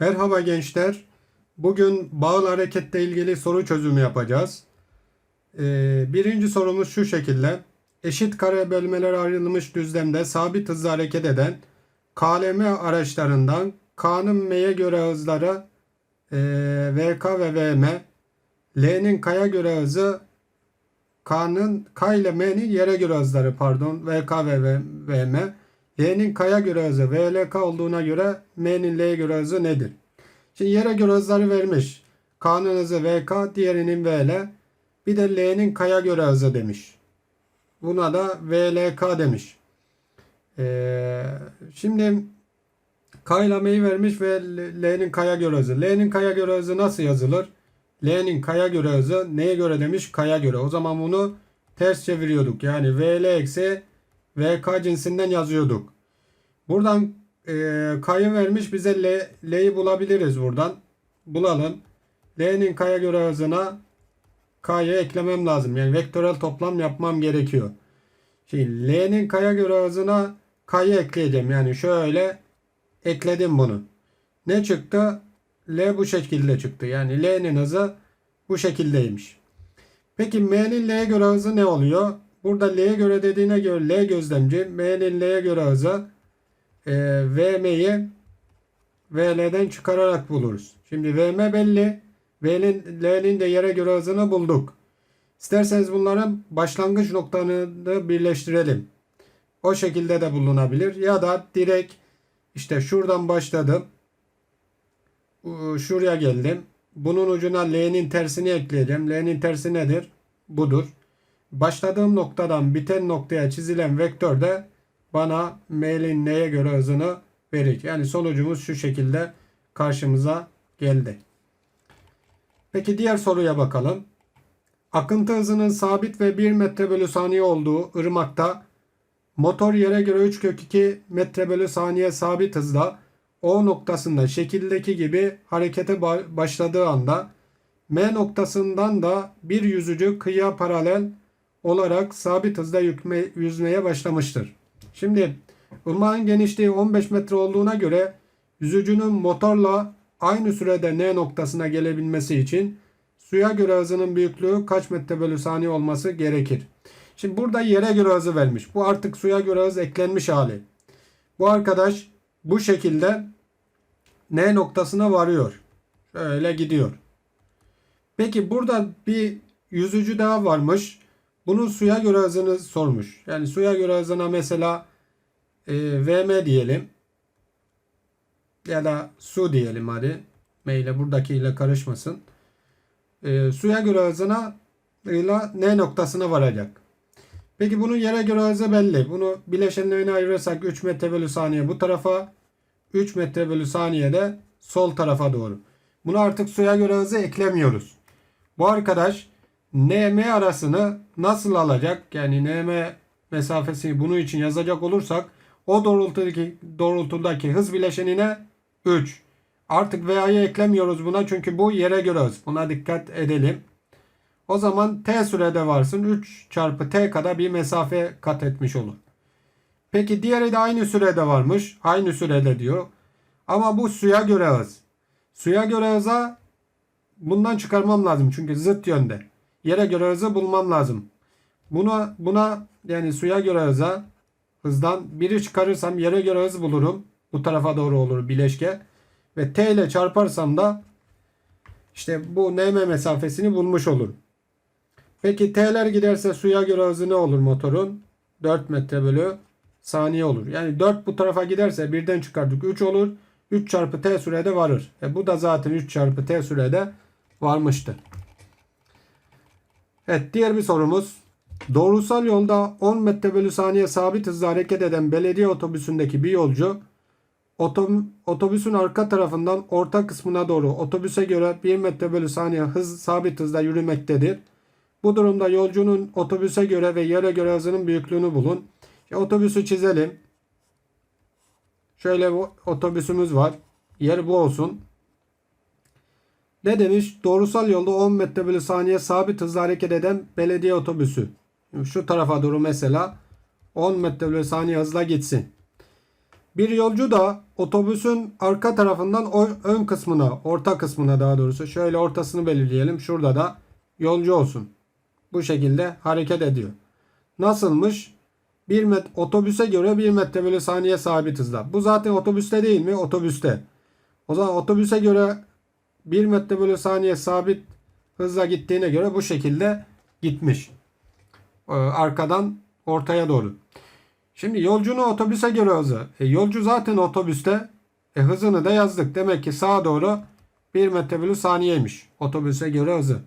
Merhaba gençler. Bugün bağlı hareketle ilgili soru çözümü yapacağız. Ee, birinci sorumuz şu şekilde. Eşit kare bölmelere ayrılmış düzlemde sabit hızla hareket eden KLM araçlarından K'nın M'ye göre hızları e, VK ve VM, L'nin K'ya göre hızı K'nın K ile M'nin yere göre hızları pardon VK ve VM, L'nin K'ya göre hızı VLK olduğuna göre M'nin L'ye göre hızı nedir? Şimdi yere göre hızları vermiş. K'nın hızı VK, diğerinin VL. Bir de L'nin K'ya göre hızı demiş. Buna da VLK demiş. Ee, şimdi K ile M'yi vermiş ve L'nin K'ya göre hızı. L'nin K'ya göre hızı nasıl yazılır? L'nin K'ya göre hızı neye göre demiş? K'ya göre. O zaman bunu ters çeviriyorduk. Yani VL eksi VK cinsinden yazıyorduk. Buradan e, K'yı vermiş bize L, L'yi bulabiliriz buradan. Bulalım. L'nin K'ya göre hızına K'yı eklemem lazım. Yani vektörel toplam yapmam gerekiyor. Şimdi L'nin K'ya göre hızına K'yı ekleyeceğim. Yani şöyle ekledim bunu. Ne çıktı? L bu şekilde çıktı. Yani L'nin hızı bu şekildeymiş. Peki M'nin L'ye göre hızı ne oluyor? Burada L'ye göre dediğine göre L gözlemci. M'nin L'ye göre hızı e, VM'yi VL'den çıkararak buluruz. Şimdi VM belli. V'nin, L'nin de yere göre hızını bulduk. İsterseniz bunların başlangıç noktalarını birleştirelim. O şekilde de bulunabilir. Ya da direkt işte şuradan başladım. Şuraya geldim. Bunun ucuna L'nin tersini ekleyeceğim. L'nin tersi nedir? Budur. Başladığım noktadan biten noktaya çizilen vektör de bana M'nin neye göre hızını verir. Yani sonucumuz şu şekilde karşımıza geldi. Peki diğer soruya bakalım. Akıntı hızının sabit ve 1 metre bölü saniye olduğu ırmakta motor yere göre 3 kök 2 metre bölü saniye sabit hızla O noktasında şekildeki gibi harekete ba- başladığı anda M noktasından da bir yüzücü kıyıya paralel olarak sabit hızda yükme, yüzmeye başlamıştır. Şimdi ırmağın genişliği 15 metre olduğuna göre yüzücünün motorla aynı sürede N noktasına gelebilmesi için suya göre hızının büyüklüğü kaç metre bölü saniye olması gerekir? Şimdi burada yere göre hızı vermiş. Bu artık suya göre hız eklenmiş hali. Bu arkadaş bu şekilde N noktasına varıyor. Şöyle gidiyor. Peki burada bir yüzücü daha varmış. Bunun suya göre hızını sormuş. Yani suya göre hızına mesela e, VM diyelim. Ya da su diyelim hadi. M ile buradakiyle karışmasın. E, suya göre hızına ile N noktasına varacak. Peki bunun yere göre hızı belli. Bunu bileşenlerine ayırırsak 3 metre bölü saniye bu tarafa 3 metre bölü saniyede sol tarafa doğru. Bunu artık suya göre hızı eklemiyoruz. Bu arkadaş NM arasını nasıl alacak? Yani NM mesafesini bunun için yazacak olursak o doğrultudaki, doğrultudaki hız bileşenine 3. Artık VA'yı eklemiyoruz buna çünkü bu yere göre hız. Buna dikkat edelim. O zaman t sürede varsın 3 çarpı t kadar bir mesafe kat etmiş olur. Peki diğeri de aynı sürede varmış. Aynı sürede diyor. Ama bu suya göre hız. Suya göre hıza bundan çıkarmam lazım. Çünkü zıt yönde. Yere göre hızı bulmam lazım. Buna, buna yani suya göre hıza hızdan biri çıkarırsam yere göre hız bulurum. Bu tarafa doğru olur bileşke. Ve t ile çarparsam da işte bu nm mesafesini bulmuş olurum. Peki t'ler giderse suya göre hızı ne olur motorun? 4 metre bölü saniye olur. Yani 4 bu tarafa giderse birden çıkardık 3 olur. 3 çarpı t sürede varır. E bu da zaten 3 çarpı t sürede varmıştı. Evet diğer bir sorumuz. Doğrusal yolda 10 metre bölü saniye sabit hızla hareket eden belediye otobüsündeki bir yolcu otobüsün arka tarafından orta kısmına doğru otobüse göre 1 metre bölü saniye hız sabit hızla yürümektedir. Bu durumda yolcunun otobüse göre ve yere göre hızının büyüklüğünü bulun. İşte otobüsü çizelim. Şöyle bu otobüsümüz var. Yer bu olsun. Ne demiş? Doğrusal yolda 10 metre bölü saniye sabit hızla hareket eden belediye otobüsü. Şu tarafa doğru mesela 10 metre bölü saniye hızla gitsin. Bir yolcu da otobüsün arka tarafından ön kısmına, orta kısmına daha doğrusu şöyle ortasını belirleyelim. Şurada da yolcu olsun. Bu şekilde hareket ediyor. Nasılmış? Bir met otobüse göre 1 metre bölü saniye sabit hızla. Bu zaten otobüste değil mi? Otobüste. O zaman otobüse göre 1 metre bölü saniye sabit hızla gittiğine göre bu şekilde gitmiş. Ee, arkadan ortaya doğru. Şimdi yolcunun otobüse göre hızı. E, yolcu zaten otobüste. E, hızını da yazdık. Demek ki sağa doğru 1 metre bölü saniyeymiş. Otobüse göre hızı.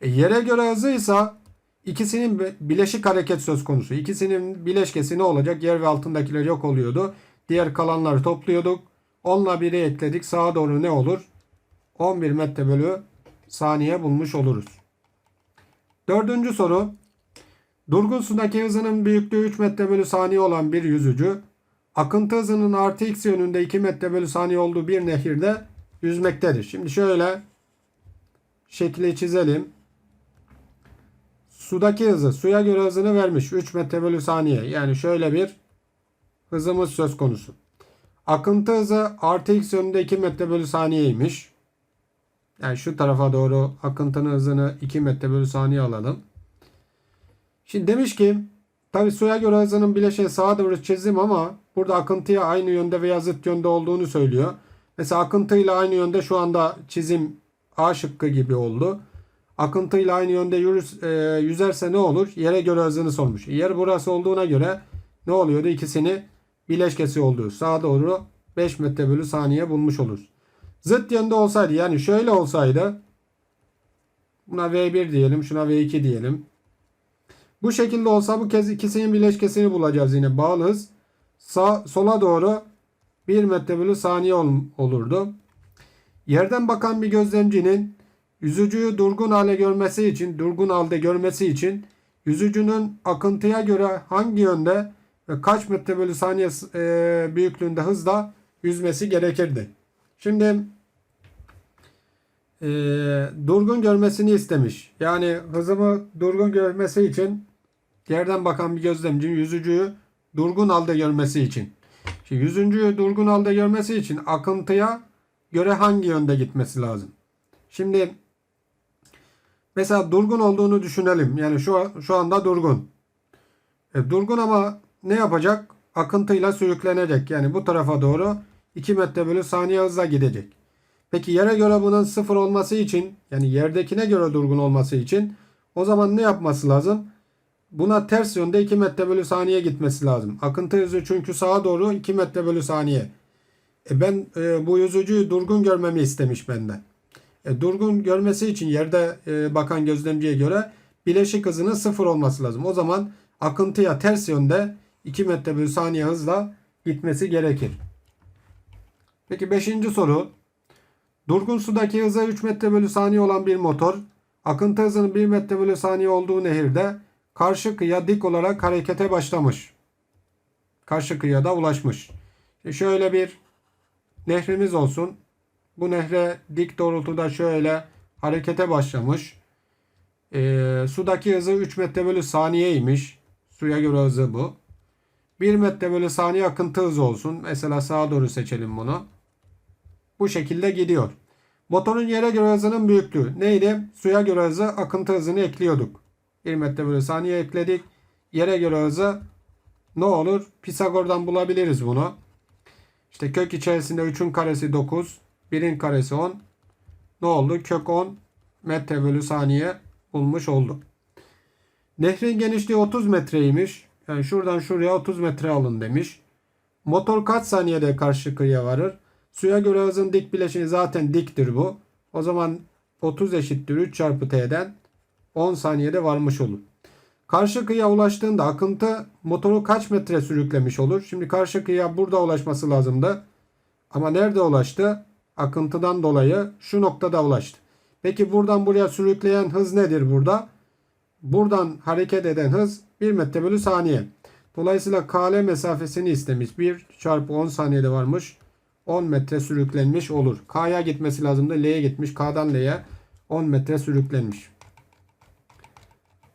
E, yere göre hızıysa ikisinin bi- bileşik hareket söz konusu. İkisinin bileşkesi ne olacak? Yer ve altındakiler yok oluyordu. Diğer kalanları topluyorduk. Onunla biri ekledik. Sağa doğru ne olur? 11 metre bölü saniye bulmuş oluruz. Dördüncü soru. Durgun sudaki hızının büyüklüğü 3 metre bölü saniye olan bir yüzücü, akıntı hızının artı x yönünde 2 metre bölü saniye olduğu bir nehirde yüzmektedir. Şimdi şöyle şekli çizelim. Sudaki hızı, suya göre hızını vermiş 3 metre bölü saniye. Yani şöyle bir hızımız söz konusu. Akıntı hızı artı x yönünde 2 metre bölü saniyeymiş. Yani şu tarafa doğru akıntının hızını 2 metre bölü saniye alalım. Şimdi demiş ki tabi suya göre hızının bileşeni sağa doğru çizdim ama burada akıntıya aynı yönde veya zıt yönde olduğunu söylüyor. Mesela akıntıyla aynı yönde şu anda çizim A şıkkı gibi oldu. Akıntıyla aynı yönde yürür, e, yüzerse ne olur? Yere göre hızını sormuş. Yer burası olduğuna göre ne oluyordu? İkisini bileşkesi olduğu. Sağa doğru 5 metre bölü saniye bulmuş oluruz. Zıt yönde olsaydı yani şöyle olsaydı buna V1 diyelim şuna V2 diyelim. Bu şekilde olsa bu kez ikisinin bileşkesini bulacağız yine. Bağlı hız sağ, sola doğru 1 metre bölü saniye ol- olurdu. Yerden bakan bir gözlemcinin yüzücüyü durgun hale görmesi için, durgun halde görmesi için yüzücünün akıntıya göre hangi yönde ve kaç metre bölü saniye e, büyüklüğünde hızla yüzmesi gerekirdi. Şimdi e, durgun görmesini istemiş. Yani hızımı durgun görmesi için yerden bakan bir gözlemcinin yüzücüyü durgun halde görmesi için. Şimdi yüzücüyü durgun halde görmesi için akıntıya göre hangi yönde gitmesi lazım? Şimdi mesela durgun olduğunu düşünelim. Yani şu şu anda durgun. E, durgun ama ne yapacak? Akıntıyla sürüklenecek. Yani bu tarafa doğru 2 metre bölü saniye hızla gidecek. Peki yere göre bunun sıfır olması için yani yerdekine göre durgun olması için o zaman ne yapması lazım? Buna ters yönde 2 metre bölü saniye gitmesi lazım. Akıntı hızı çünkü sağa doğru 2 metre bölü saniye. E ben e, bu yüzücüyü durgun görmemi istemiş benden. E, durgun görmesi için yerde e, bakan gözlemciye göre bileşik hızının sıfır olması lazım. O zaman akıntıya ters yönde 2 metre bölü saniye hızla gitmesi gerekir. Peki 5. soru. Durgun sudaki hızı 3 metre bölü saniye olan bir motor, akıntı hızının 1 metre bölü saniye olduğu nehirde karşı kıyıya dik olarak harekete başlamış. Karşı kıyıda ulaşmış. Şimdi şöyle bir nehrimiz olsun. Bu nehre dik doğrultuda şöyle harekete başlamış. Ee, sudaki hızı 3 metre bölü saniyeymiş. Suya göre hızı bu. 1 metre bölü saniye akıntı hızı olsun. Mesela sağa doğru seçelim bunu. Bu şekilde gidiyor. Motorun yere göre hızının büyüklüğü neydi? Suya göre hızı akıntı hızını ekliyorduk. 1 metre bölü saniye ekledik. Yere göre hızı ne olur? Pisagor'dan bulabiliriz bunu. İşte kök içerisinde 3'ün karesi 9. 1'in karesi 10. Ne oldu? Kök 10 metre bölü saniye bulmuş olduk. Nehrin genişliği 30 metreymiş. Yani şuradan şuraya 30 metre alın demiş. Motor kaç saniyede karşı kıyıya varır? Suya göre hızın dik bileşeni zaten diktir bu. O zaman 30 eşittir 3 çarpı t'den 10 saniyede varmış olur. Karşı kıyıya ulaştığında akıntı motoru kaç metre sürüklemiş olur? Şimdi karşı kıyıya burada ulaşması lazımdı. Ama nerede ulaştı? Akıntıdan dolayı şu noktada ulaştı. Peki buradan buraya sürükleyen hız nedir burada? Buradan hareket eden hız 1 metre bölü saniye. Dolayısıyla KL mesafesini istemiş. 1 çarpı 10 saniyede varmış. 10 metre sürüklenmiş olur. K'ya gitmesi lazımdı. L'ye gitmiş. K'dan L'ye 10 metre sürüklenmiş.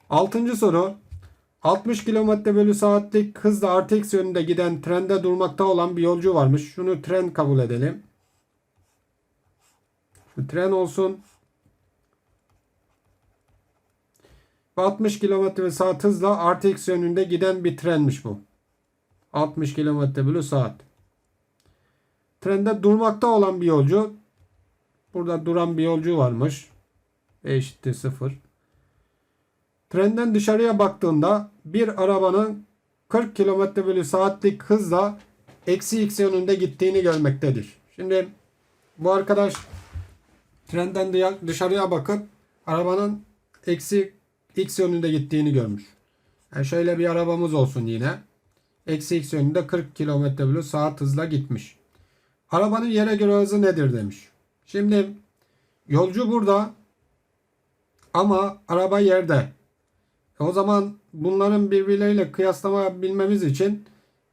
Altıncı soru. 60 km bölü saatlik hızla artı eksi yönünde giden trende durmakta olan bir yolcu varmış. Şunu tren kabul edelim. Şu tren olsun. Ve 60 km saat hızla artı eksi yönünde giden bir trenmiş bu. 60 km bölü saat. Trende durmakta olan bir yolcu. Burada duran bir yolcu varmış. E eşittir 0. Trenden dışarıya baktığında bir arabanın 40 km bölü saatlik hızla eksi x yönünde gittiğini görmektedir. Şimdi bu arkadaş trenden dışarıya bakıp arabanın eksi x yönünde gittiğini görmüş. Yani şöyle bir arabamız olsun yine. Eksi x yönünde 40 km bölü saat hızla gitmiş. Arabanın yere göre hızı nedir demiş. Şimdi yolcu burada ama araba yerde. O zaman bunların birbirleriyle kıyaslama bilmemiz için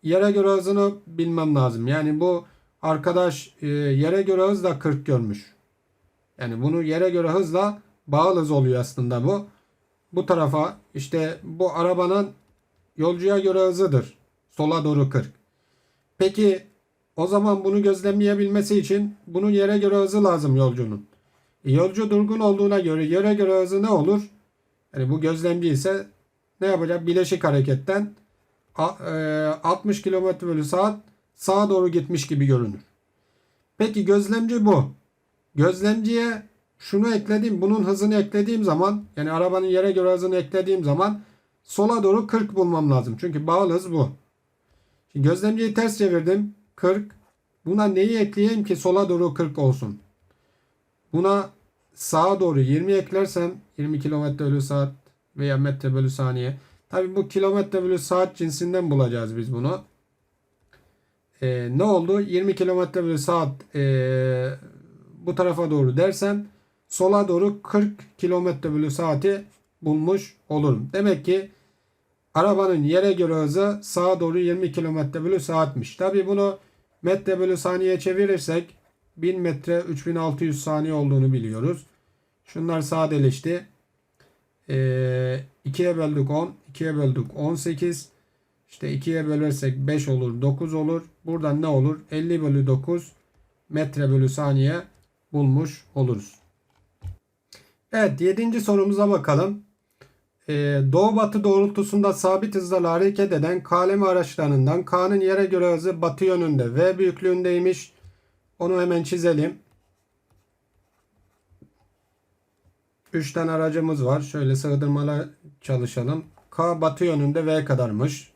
yere göre hızını bilmem lazım. Yani bu arkadaş e, yere göre hızla 40 görmüş. Yani bunu yere göre hızla bağlı hız oluyor aslında bu. Bu tarafa işte bu arabanın yolcuya göre hızıdır. Sola doğru 40. Peki o zaman bunu gözlemleyebilmesi için bunun yere göre hızı lazım yolcunun. E, yolcu durgun olduğuna göre yere göre hızı ne olur? Yani bu gözlemci ise ne yapacak? Bileşik hareketten a- e, 60 km bölü saat sağa doğru gitmiş gibi görünür. Peki gözlemci bu. Gözlemciye şunu ekledim. Bunun hızını eklediğim zaman yani arabanın yere göre hızını eklediğim zaman sola doğru 40 bulmam lazım. Çünkü bağlı hız bu. Şimdi gözlemciyi ters çevirdim. 40. Buna neyi ekleyeyim ki sola doğru 40 olsun? Buna sağa doğru 20 eklersem 20 km bölü saat veya metre bölü saniye. Tabi bu kilometre bölü saat cinsinden bulacağız biz bunu. Ee, ne oldu? 20 km bölü saat ee, bu tarafa doğru dersem sola doğru 40 km bölü saati bulmuş olurum. Demek ki arabanın yere göre hızı sağa doğru 20 km bölü saatmiş. Tabi bunu metre bölü saniye çevirirsek 1000 metre 3600 saniye olduğunu biliyoruz. Şunlar sadeleşti. Ee, 2'ye böldük 10. 2'ye böldük 18. İşte 2'ye bölersek 5 olur 9 olur. Buradan ne olur? 50 bölü 9 metre bölü saniye bulmuş oluruz. Evet 7. sorumuza bakalım. Ee, doğu batı doğrultusunda sabit hızla hareket eden kalemi araçlarından K'nın yere göre hızı batı yönünde V büyüklüğündeymiş. Onu hemen çizelim. 3 tane aracımız var. Şöyle sığdırmalar çalışalım. K batı yönünde V kadarmış.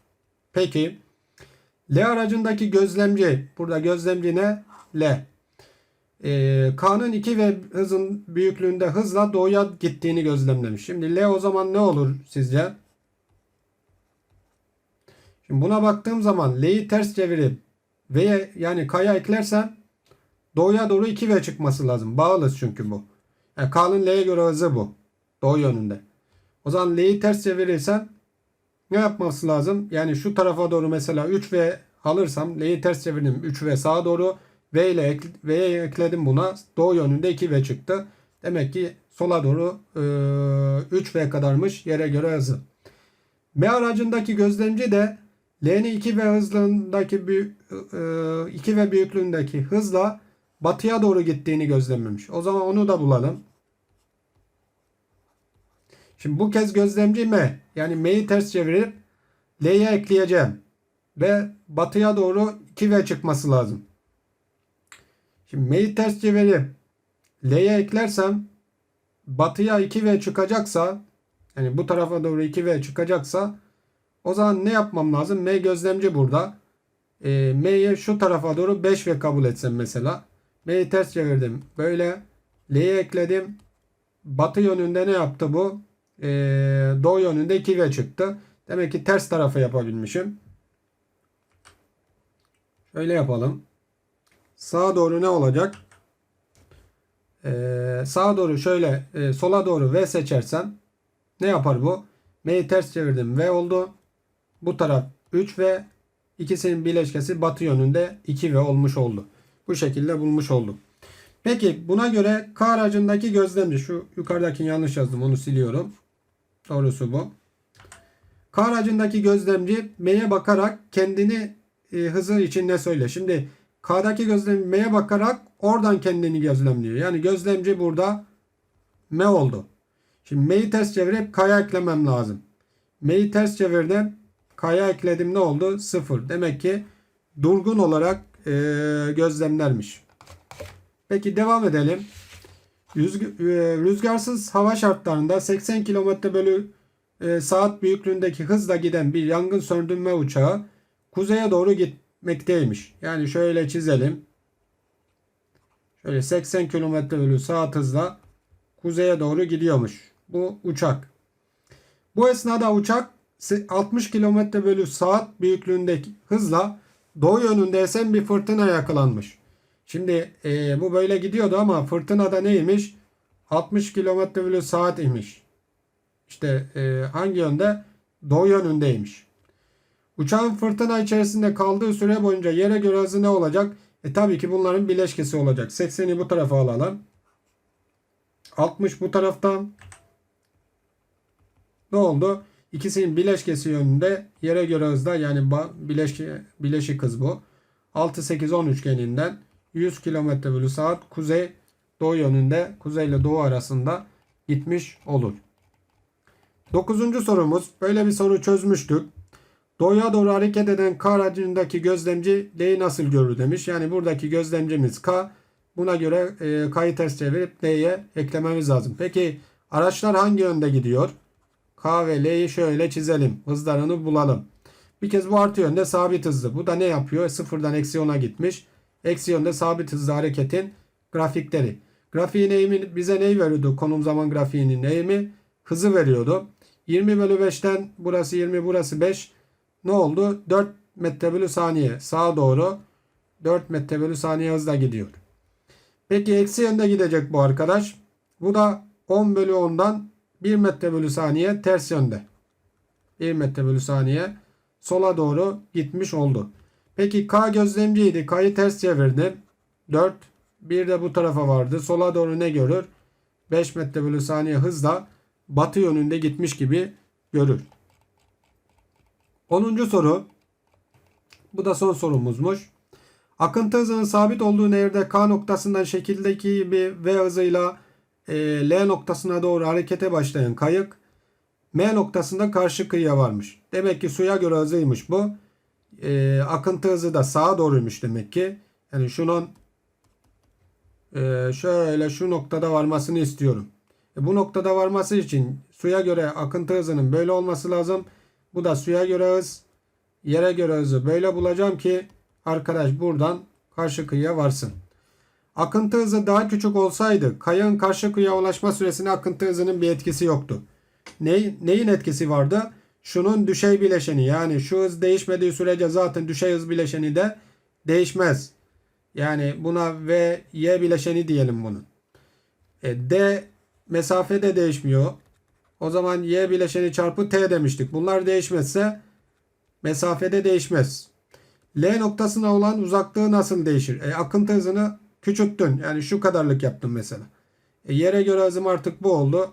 Peki L aracındaki gözlemci burada gözlemci ne? L. Ee, K'nın 2 V hızın büyüklüğünde hızla doğuya gittiğini gözlemlemiş. Şimdi L o zaman ne olur sizce? Şimdi buna baktığım zaman L'yi ters çevirip V'ye yani K'ya eklersem doğuya doğru 2V çıkması lazım. Bağlı çünkü bu. Yani K'nın L'ye göre hızı bu. Doğu yönünde. O zaman L'yi ters çevirirsen ne yapması lazım? Yani şu tarafa doğru mesela 3V alırsam L'yi ters çevirdim 3V sağa doğru V ile ek, V'ye ekledim buna. Doğu yönünde 2V çıktı. Demek ki sola doğru e, 3V kadarmış yere göre hızı. M aracındaki gözlemci de L'nin 2V hızlarındaki büyük, e, 2V büyüklüğündeki hızla batıya doğru gittiğini gözlemlemiş. O zaman onu da bulalım. Şimdi bu kez gözlemci M. Yani M'yi ters çevirip L'ye ekleyeceğim. Ve batıya doğru 2V çıkması lazım. Şimdi M'yi ters çevirip L'ye eklersem batıya 2V çıkacaksa yani bu tarafa doğru 2V çıkacaksa o zaman ne yapmam lazım? M gözlemci burada. E, M'yi şu tarafa doğru 5V kabul etsem mesela. M'yi ters çevirdim. Böyle L'ye ekledim. Batı yönünde ne yaptı bu? Ee, doğu yönünde 2V çıktı. Demek ki ters tarafa yapabilmişim. Şöyle yapalım. Sağa doğru ne olacak? Ee, sağa doğru şöyle e, sola doğru V seçersem ne yapar bu? M'yi ters çevirdim V oldu. Bu taraf 3V. İkisinin bileşkesi batı yönünde 2V olmuş oldu. Bu şekilde bulmuş olduk. Peki buna göre K aracındaki gözlemci şu yukarıdakini yanlış yazdım onu siliyorum. Doğrusu bu. K aracındaki gözlemci M'ye bakarak kendini e, hızı içinde söyle. Şimdi K'daki gözlemci M'ye bakarak oradan kendini gözlemliyor. Yani gözlemci burada M oldu. Şimdi M'yi ters çevirip K'ya eklemem lazım. M'yi ters çevirdim. K'ya ekledim ne oldu? 0. Demek ki durgun olarak e, gözlemlermiş. Peki devam edelim. E, rüzgarsız hava şartlarında 80 km bölü e, saat büyüklüğündeki hızla giden bir yangın söndürme uçağı kuzeye doğru gitmekteymiş. Yani şöyle çizelim. Şöyle 80 km bölü saat hızla kuzeye doğru gidiyormuş. Bu uçak. Bu esnada uçak 60 km bölü saat büyüklüğündeki hızla doğu yönünde esen bir fırtına yakalanmış. Şimdi e, bu böyle gidiyordu ama fırtınada neymiş? 60 km bölü saat imiş. İşte e, hangi yönde? Doğu yönündeymiş. Uçağın fırtına içerisinde kaldığı süre boyunca yere göre hızı ne olacak? E tabii ki bunların bileşkesi olacak. 80'i bu tarafa alalım. 60 bu taraftan. Ne oldu? İkisinin bileşkesi yönünde yere göre hızda yani bileşki, bileşik hız bu. 6 8 10 üçgeninden 100 km bölü saat kuzey doğu yönünde kuzey ile doğu arasında gitmiş olur. Dokuzuncu sorumuz böyle bir soru çözmüştük. Doğuya doğru hareket eden K aracındaki gözlemci D'yi nasıl görür demiş. Yani buradaki gözlemcimiz K. Buna göre e, K'yı ters çevirip D'ye eklememiz lazım. Peki araçlar hangi yönde gidiyor? K ve L'yi şöyle çizelim. Hızlarını bulalım. Bir kez bu artı yönde sabit hızlı. Bu da ne yapıyor? Sıfırdan eksi 10'a gitmiş. Eksi yönde sabit hızlı hareketin grafikleri. Grafiğin eğimi bize neyi veriyordu? Konum zaman grafiğinin eğimi hızı veriyordu. 20 bölü 5'ten burası 20 burası 5. Ne oldu? 4 metre bölü saniye sağa doğru 4 metre bölü saniye hızla gidiyor. Peki eksi yönde gidecek bu arkadaş. Bu da 10 bölü 10'dan 1 metre bölü saniye ters yönde. 1 metre bölü saniye sola doğru gitmiş oldu. Peki K gözlemciydi. K'yı ters çevirdim. 4. Bir de bu tarafa vardı. Sola doğru ne görür? 5 metre bölü saniye hızla batı yönünde gitmiş gibi görür. 10. soru. Bu da son sorumuzmuş. Akıntı hızının sabit olduğu nehirde K noktasından şekildeki gibi V hızıyla e, L noktasına doğru harekete başlayan kayık M noktasında karşı kıyıya varmış. Demek ki suya göre hızıymış bu. E, akıntı hızı da sağa doğruymuş demek ki. Yani şunun e, şöyle şu noktada varmasını istiyorum. E, bu noktada varması için suya göre akıntı hızının böyle olması lazım. Bu da suya göre hız, yere göre hızı böyle bulacağım ki arkadaş buradan karşı kıyıya varsın. Akıntı hızı daha küçük olsaydı kayığın karşı kıyıya ulaşma süresine akıntı hızının bir etkisi yoktu. Ne, neyin etkisi vardı? Şunun düşey bileşeni yani şu hız değişmediği sürece zaten düşey hız bileşeni de değişmez. Yani buna V, Y bileşeni diyelim bunun. E, D mesafe de değişmiyor. O zaman Y bileşeni çarpı T demiştik. Bunlar değişmezse mesafede değişmez. L noktasına olan uzaklığı nasıl değişir? E, akıntı hızını küçülttün. Yani şu kadarlık yaptın mesela. E, yere göre hızım artık bu oldu.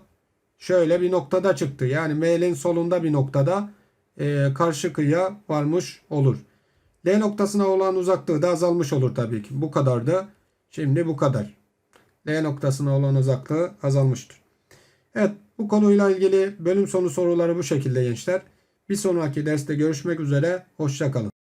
Şöyle bir noktada çıktı. Yani M'nin solunda bir noktada e, karşı kıyıya varmış olur. L noktasına olan uzaklığı da azalmış olur tabii ki. Bu kadardı. Şimdi bu kadar. L noktasına olan uzaklığı azalmıştır. Evet bu konuyla ilgili bölüm sonu soruları bu şekilde gençler. Bir sonraki derste görüşmek üzere. Hoşçakalın.